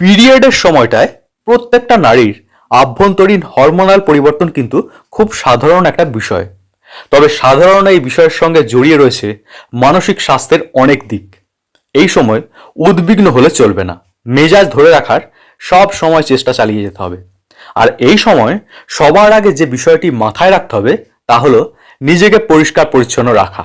পিরিয়ডের সময়টায় প্রত্যেকটা নারীর আভ্যন্তরীণ হরমোনাল পরিবর্তন কিন্তু খুব সাধারণ একটা বিষয়। তবে সাধারণ এই বিষয়ের সঙ্গে জড়িয়ে রয়েছে মানসিক স্বাস্থ্যের অনেক দিক। এই সময় উদ্বিগ্ন হলে চলবে না। মেজাজ ধরে রাখার সব সময় চেষ্টা চালিয়ে যেতে হবে। আর এই সময় সবার আগে যে বিষয়টি মাথায় রাখতে হবে তা হলো নিজেকে পরিষ্কার পরিচ্ছন্ন রাখা।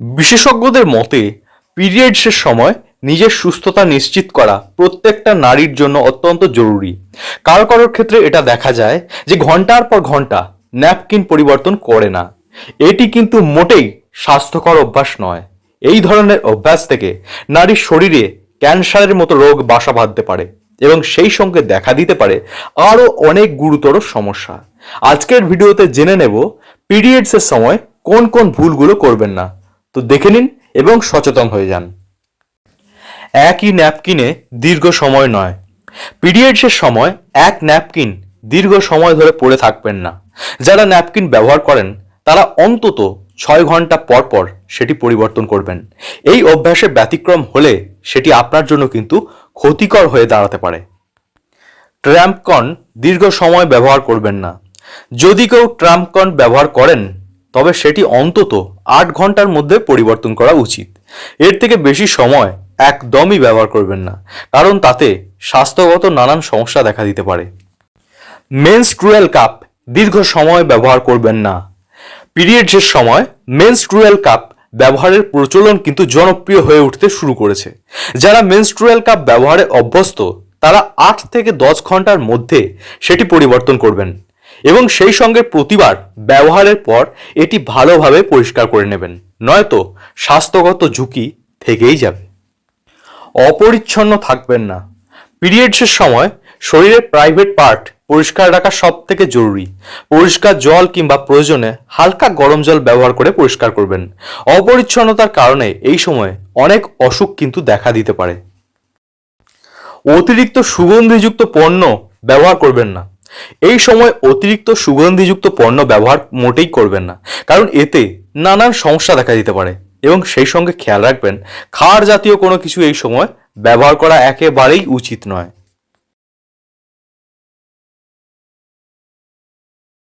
বিশেষজ্ঞদের মতে পিরিয়ডসের সময় নিজের সুস্থতা নিশ্চিত করা প্রত্যেকটা নারীর জন্য অত্যন্ত জরুরি। কারও কারোর ক্ষেত্রে এটা দেখা যায় যে ঘণ্টার পর ঘণ্টা ন্যাপকিন পরিবর্তন করে না। এটি কিন্তু মোটেই স্বাস্থ্যকর অভ্যাস নয়। এই ধরনের অভ্যাস থেকে নারীর শরীরে ক্যান্সারের মতো রোগ বাসা বাঁধতে পারে এবং সেই সঙ্গে দেখা দিতে পারে আরও অনেক গুরুতর সমস্যা। আজকের ভিডিওতে জেনে নেব পিরিয়ডসের সময় কোন কোন ভুলগুলো করবেন না। তো দেখে নিন এবং সচেতন হয়ে যান। একই ন্যাপকিনে দীর্ঘ সময় নয়। পিরিয়ডসের সময় এক ন্যাপকিন দীর্ঘ সময় ধরে পড়ে থাকবেন না। যারা ন্যাপকিন ব্যবহার করেন, তারা অন্তত ছয় ঘণ্টা পর পর সেটি পরিবর্তন করবেন। এই অভ্যাসে ব্যতিক্রম হলে সেটি আপনার জন্য কিন্তু ক্ষতিকর হয়ে দাঁড়াতে পারে। ট্র্যাম্পকন দীর্ঘ সময় ব্যবহার করবেন না। যদি কেউ ট্রাম্পকন ব্যবহার করেন, তবে সেটি অন্তত আট ঘণ্টার মধ্যে পরিবর্তন করা উচিত। এর থেকে বেশি সময় একদমই ব্যবহার করবেন না, কারণ তাতে স্বাস্থ্যগত নানান সমস্যা দেখা দিতে পারে। মেনস্ট্রুয়াল কাপ দীর্ঘ সময় ব্যবহার করবেন না। পিরিয়ডসের সময় মেনস্ট্রুয়াল কাপ ব্যবহারের প্রচলন কিন্তু জনপ্রিয় হয়ে উঠতে শুরু করেছে। যারা মেনস্ট্রুয়াল কাপ ব্যবহারে অভ্যস্ত, তারা আট থেকে দশ ঘণ্টার মধ্যে সেটি পরিবর্তন করবেন এবং সেই সঙ্গে প্রতিবার ব্যবহারের পর এটি ভালোভাবে পরিষ্কার করে নেবেন, নয়তো স্বাস্থ্যগত ঝুঁকি থেকেই যাবে। অপরিচ্ছন্ন থাকবেন না। পিরিয়ডসের সময় শরীরের প্রাইভেট পার্ট পরিষ্কার রাখা সব থেকে জরুরি। পরিষ্কার জল কিংবা প্রয়োজনে হালকা গরম জল ব্যবহার করে পরিষ্কার করবেন। অপরিচ্ছন্নতার কারণে এই সময় অনেক অসুখ কিন্তু দেখা দিতে পারে। অতিরিক্ত সুগন্ধিযুক্ত পণ্য ব্যবহার করবেন না। এই সময় অতিরিক্ত সুগন্ধিযুক্ত পণ্য ব্যবহার মোটেই করবেন না। কারণ এতে নানান সমস্যা দেখা দিতে পারে। এবং সেই সঙ্গে খেয়াল রাখবেন, খাওয়ার জাতীয় কোনো কিছু এই সময় ব্যবহার করা একেবারেই উচিত নয়।